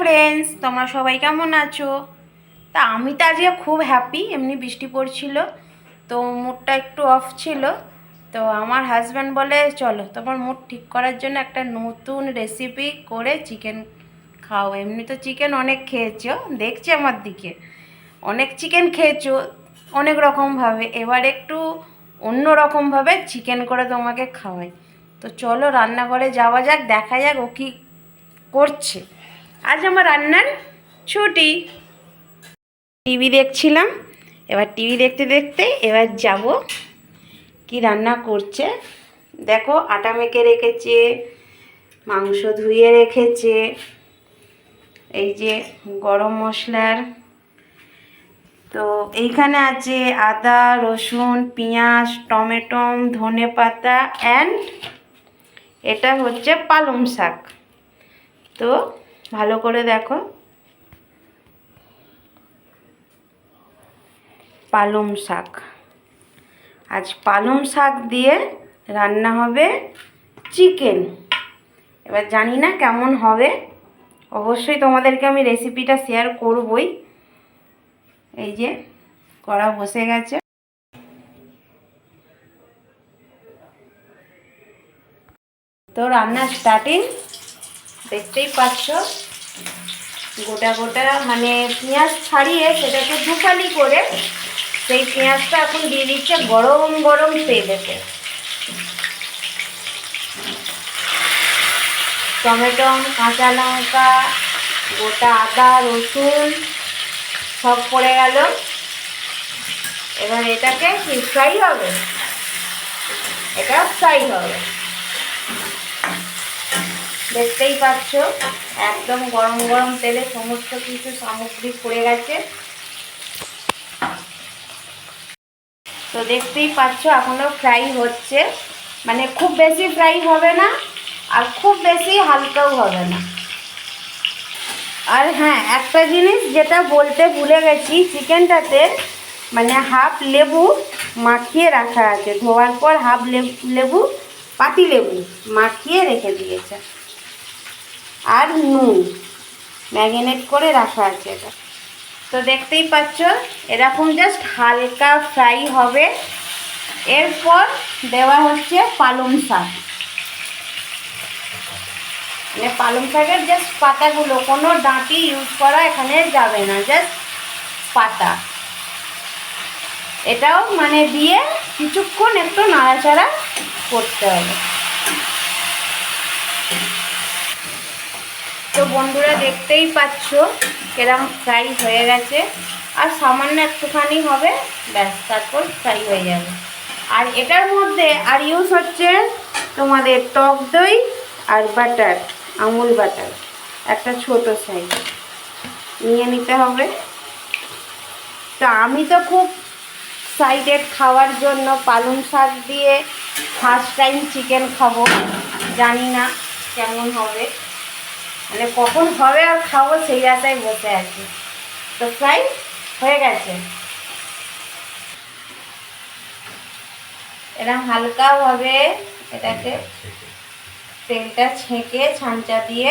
Friends তোমরা সবাই কেমন আছো? তা আমি তো আজকে খুব হ্যাপি এমনি বৃষ্টি পড়ছিল, তো মুডটা একটু অফ ছিল। তো আমার হাজব্যান্ড বলে, চলো, তোমার মুড ঠিক করার জন্য একটা নতুন রেসিপি করে চিকেন খাও। এমনি তো চিকেন অনেক খেয়েছো, দেখছি আমার দিকে। অনেক চিকেন খেয়েছো, অনেক রকমভাবে। এবার একটু অন্য রকমভাবে চিকেন করে তোমাকে খাওয়াই। তো চলো, রান্নাঘরে যাওয়া যাক, দেখা যাক ও কী করছে। আজ আমার রান্নার ছুটি। টিভি দেখছিলাম, এবার টিভি দেখতে দেখতে এবার যাব। কি রান্না করছে? দেখো, আটা মেখে রেখেছে, মাংস ধুয়ে রেখেছে, এই যে গরম মশলার। তো এইখানে আছে আদা, রসুন, পেঁয়াজ, টমেটো, ধনে পাতা অ্যান্ড এটা হচ্ছে পালং শাক। তো ভালো করে দেখো। পালং শাক। আজ পালং শাক দিয়ে রান্না হবে চিকেন। এবার জানি না কেমন হবে। অবশ্যই তোমাদেরকে আমি রেসিপিটা শেয়ার করবই। এই যে, কড়া বসে গেছে। তো রান্না স্টার্টিং দেখতেই পাচ্ছ। গোটা গোটা মানে পেঁয়াজ ছাড়িয়ে সেটাকে দুফালি করে সেই পেঁয়াজটা এখন দিয়ে দিচ্ছে গরম গরম তেলেতে টমেটো, কাঁচা লঙ্কা, গোটা আদা, রসুন সব পড়ে গেল। এবার এটাকে ফ্রাই হবে। এটা ফ্রাই হবে। দেখতেই পাচ্ছ, একদম গরম গরম তেলে সমস্ত কিছু সামগ্রী পড়ে গেছে। তো দেখতেই পাচ্ছ, এখনও ফ্রাই হচ্ছে। মানে খুব বেশি ফ্রাই হবে না, আর খুব বেশি হালকাও হবে না। আর হ্যাঁ একটা জিনিস যেটা বলতে ভুলে গেছি, চিকেনটাতে মানে হাফ লেবু মাখিয়ে রাখা আছে। ধোয়ার পর হাফ লেবু, পাতি লেবু মাখিয়ে রেখে দিয়েছে। আর নুন। ম্যাগিনেট করে রাখা আছে এটা। তো দেখতেই পাচ্ছ, এরকম জাস্ট হালকা ফ্রাই হবে। এরপর দেওয়া হচ্ছে পালং শাক। মানে পালং শাকের জাস্ট পাতাগুলো, কোনো ডাঁটি ইউজ করা এখানে যাবে না জাস্ট পাতা। এটাও মানে দিয়ে কিছুক্ষণ একটু নাড়াচাড়া করতে হবে। বন্ধুরা দেখতেই পাচ্ছ, কেরম ফ্রাই হয়ে গেছে। আর সামান্য একটুখানি হবে, ব্যাস, তারপর ফ্রাই হয়ে যাবে। আর এটার মধ্যে আর ইউজ হচ্ছে তোমাদের টক দই আর বাটার আমুল বাটার একটা ছোট সাইজ নিয়ে নিতে হবে। তো আমি তো খুব সাইডেড খাওয়ার জন্য পালং শাক দিয়ে ফার্স্ট টাইম চিকেন খাব, জানি না কেমন হবে। মানে কখন হবে আর খাব সেই আশায় বসে আছি। তো ফ্রাই হয়ে গেছে। এরকম হালকাভাবে এটাকে তেলটা ছেঁকে ছাঁচা দিয়ে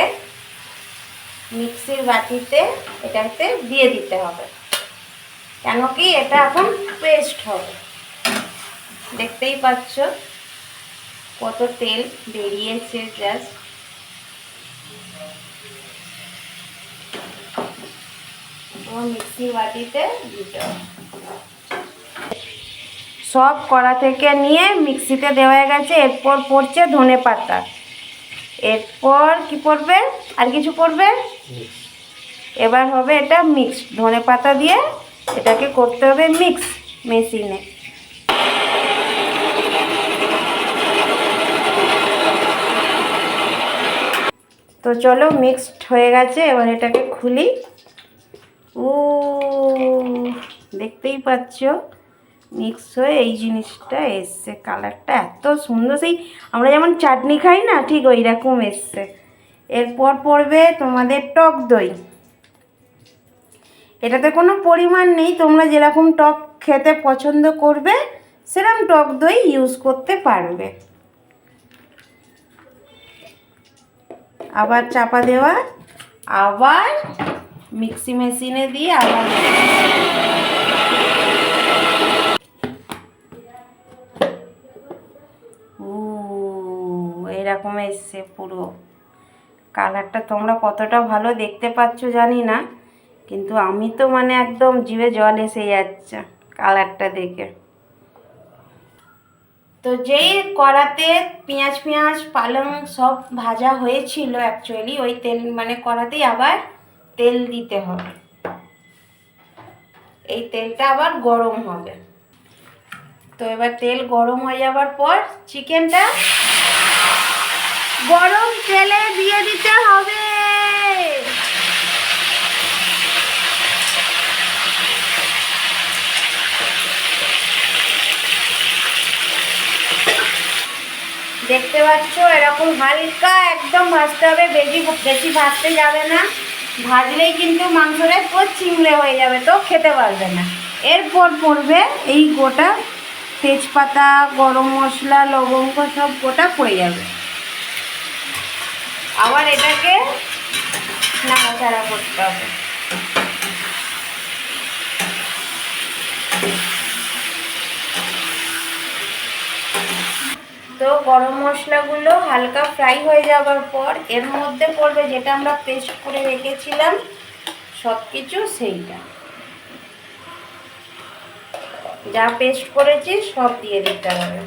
মিক্সির বাটিতে এটাতে দিয়ে দিতে হবে। কেন কি এটা এখন পেস্ট হবে। দেখতেই পাচ্ছ কত তেল বেরিয়েছে জাস্ট মিক্সি বাটিতে দিতে সব কড়া থেকে নিয়ে মিক্সিতে দেওয়া গেছে এরপর পড়ছে ধনে পাতা। এরপর কি পড়বে? আর কিছু পড়বে? এবার হবে এটা মিক্স ধনে পাতা দিয়ে এটাকে করতে হবে মিক্স মেশিনে তো চলো মিক্সড হয়ে গেছে এবার এটাকে খুলি। ও, দেখতেই পাচ্ছ? মিক্স হয়ে এই জিনিসটা এসছে কালারটা এত সুন্দর। সেই আমরা যেমন চাটনি খাই না, ঠিক ওই রকম এসছে। এরপর পড়বে তোমাদের টক দই। এটাতে কোনো পরিমাণ নেই, তোমরা যেরকম টক খেতে পছন্দ করবে সেরকম টক দই ইউজ করতে পারবে। আবার চাপা দেওয়া, আবার মিক্সি মেশিনে দিয়ে আবার এরকম এসছে পুরো। কালারটা তোমরা কতটা ভালো দেখতে পাচ্ছ জানি না, কিন্তু আমি তো মানে একদম জিভে জল এসে যাচ্ছে কালারটা দেখে। তো যেই কড়াতে পেঁয়াজ পেঁয়াজ পালং সব ভাজা হয়েছিল অ্যাকচুয়ালি ওই তেল মানে কড়াতেই আবার তেল দিতে হবে। এই তেলটা আবার গরম হবে। তো এবার তেল গরম হয়ে যাবার পর চিকেনটা গরম তেলে দিয়ে দিতে হবে। দেখতে পাচ্ছ, এরকম হালকা একদম ভাজতে হবে, বেশি বেশি ভাজতে যাবে না। ভাজলেই কিন্তু মাংসটা পুরো চিংড়ে হয়ে যাবে তো, খেতে পারবে না। এরপর পড়বে এই গোটা তেজপাতা, গরম মশলা, লবঙ্গ, সব গোটা পড়ে যাবে। আবার এটাকে নাড়াচাড়া করতে হবে। তো গরম মশলাগুলো হালকা ফ্রাই হয়ে যাওয়ার পর এর মধ্যে পড়বে যেটা আমরা পেস্ট করে রেখেছিলাম সব কিছু সেইটা। যা পেস্ট করেছি সব দিয়ে দিতে হবে।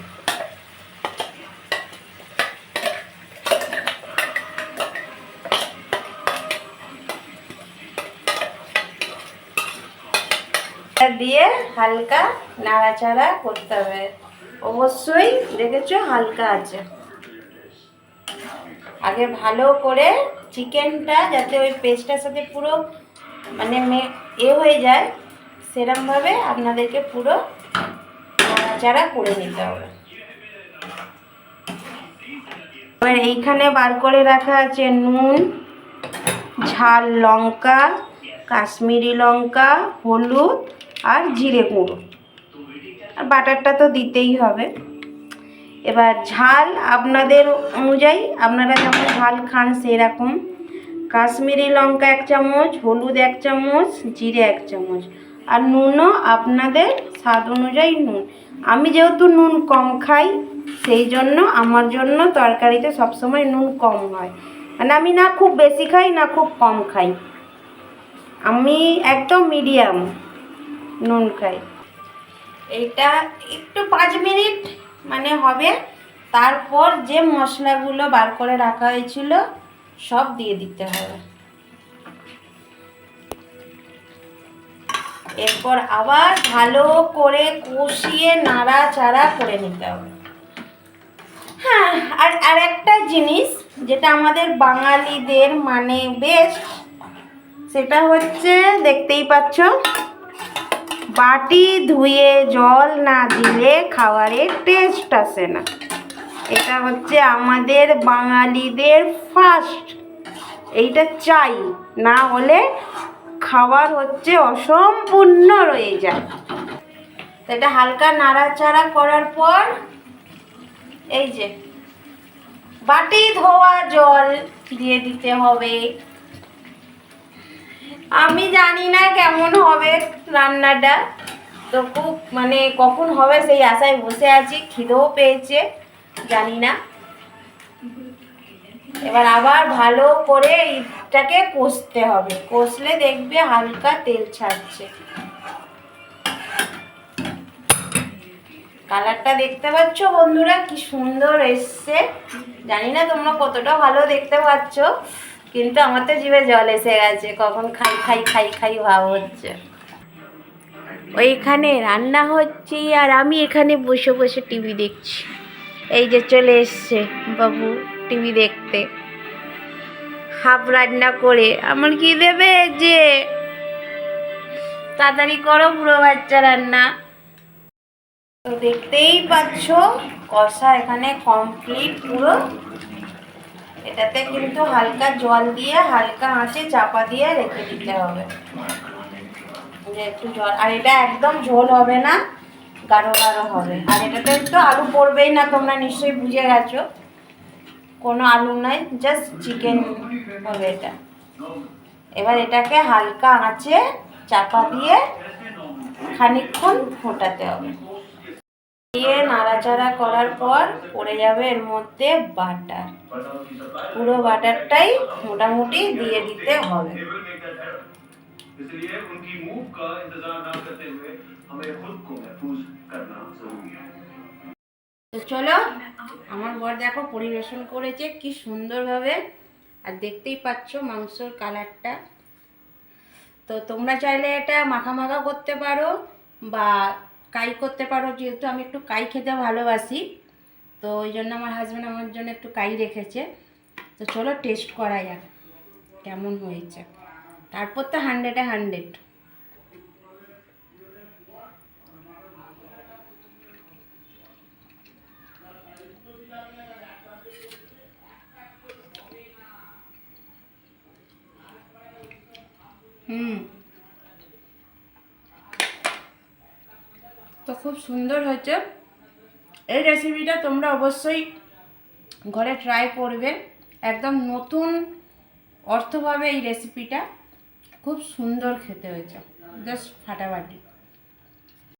দিয়ে হালকা নাড়াচাড়া করতে হবে। অবশ্যই দেখেছ, হালকা আছে। আগে ভালো করে চিকেনটা যাতে ওই পেস্টটার সাথে পুরো মানে এ হয়ে যায়, সেরমভাবে আপনাদেরকে পুরো নাড়াচাড়া করে নিতে হবে। এবার এইখানে বার করে রাখা আছে নুন, ঝাল লঙ্কা, কাশ্মীরি লঙ্কা, হলুদ আর জিরে গুঁড়ো। বাটারটা তো দিতেই হবে। এবার ঝাল আপনাদের অনুযায়ী আপনারা যেমন ঝাল খান সেরকম। কাশ্মীরি লঙ্কা এক চামচ, হলুদ এক চামচ, জিরে এক চামচ। আর নুনও আপনাদের স্বাদ অনুযায়ী নুন। আমি যেহেতু নুন কম খাই, সেই জন্য আমার জন্য তরকারিতে সবসময় নুন কম হয়। মানে আমি না খুব বেশি খাই, না খুব কম খাই। আমি একদম মিডিয়াম নুন খাই। এইটা একটু পাঁচ মিনিট মানে হবে। তারপর যে মশলাগুলো বার করে রাখা হয়েছিল, সব দিয়ে দিতে হবে। এরপর আবার ভালো করে কষিয়ে নাড়াচাড়া করে নিতে হবে। হ্যাঁ আর আর একটা জিনিস যেটা আমাদের বাঙালিদের মানে বেশ, সেটা হচ্ছে, দেখতেই পাচ্ছ বাটি ধুয়ে জল না দিলে খাবারের টেস্ট আসে না। এটা হচ্ছে আমাদের বাঙালিদের ফার্স্ট এইটা চাই, না হলে খাবার হচ্ছে অসম্পূর্ণ রয়ে যায়। এটা হালকা নাড়াচাড়া করার পর, এই যে, বাটি ধোয়া জল দিয়ে দিতে হবে। আমি জানি না কেমন হবে রান্নাটা, তো খুব মানে কখন হবে সেই আশায় বসে আছি, খিদেও পেয়েছে, জানি না। এবার আবার ভালো করে ইটটাকে কষতে হবে, কষলে দেখবে হালকা তেল ছাড়ছে। কালারটা দেখতে পাচ্ছ বন্ধুরা, কি সুন্দর এসছে। জানি না তোমরা কতটা ভালো দেখতে পাচ্ছ। কিন্তু আমার তো জিভে জল এসে গেছে, কখন খাই খাই খাই খাই ভাব হচ্ছে। ওইখানে রান্না হচ্ছে আর আমি এখানে বসে বসে টিভি দেখছি। এই যে চলে এসছে বাবু টিভি দেখতে। হাফ রান্না করে। আমার কি দেবে যে? তাড়াতাড়ি করো বুড়ো বাচ্চা রান্না। তো দেখতেই পাচ্ছ, কষা এখানে কমপ্লিট পুরো। এটাতে কিন্তু হালকা জল দিয়ে, হালকা আঁচে চাপা দিয়ে রেখে দিতে হবে। যে একটু জল আর এটা একদম ঝোল হবে না, গাঢ় গাঢ় হবে। আর এটাতে তো আলু পড়বেই না, তোমরা নিশ্চয়ই বুঝে গেছো। কোনো আলু নয় জাস্ট চিকেন হবে এটা। এবার এটাকে হালকা আঁচে চাপা দিয়ে খানিকক্ষণ ফোটাতে হবে। দিয়ে নাড়াচাড়া করার পর পড়ে যাবে এর মধ্যে বাটার। পুরো বাটারটাই মোটামুটি দিয়ে দিতে হবে। চলো, আমার বর দেখো পরিবেশন করেছে কি সুন্দরভাবে। আর দেখতেই পাচ্ছ মাংসর কালারটা। তো তোমরা চাইলে এটা মাখা মাখা করতে পারো বা কাই করতে পারো, যেহেতু আমি একটু কাই খেতে ভালোবাসি, তো ওই জন্য আমার হাজব্যান্ড আমার জন্য একটু কাই রেখেছে। তো চলো টেস্ট করা যাক কেমন হয়েছে। তারপর তো হান্ড্রেডে হান্ড্রেড হুম। তো খুব সুন্দর হয়েছে। এই রেসিপিটা তোমরা অবশ্যই ঘরে ট্রাই করবে। একদম নতুন অর্থভাবে এই রেসিপিটা খুব সুন্দর খেতে হয়েছে। জাস্ট ফাটাফাটি।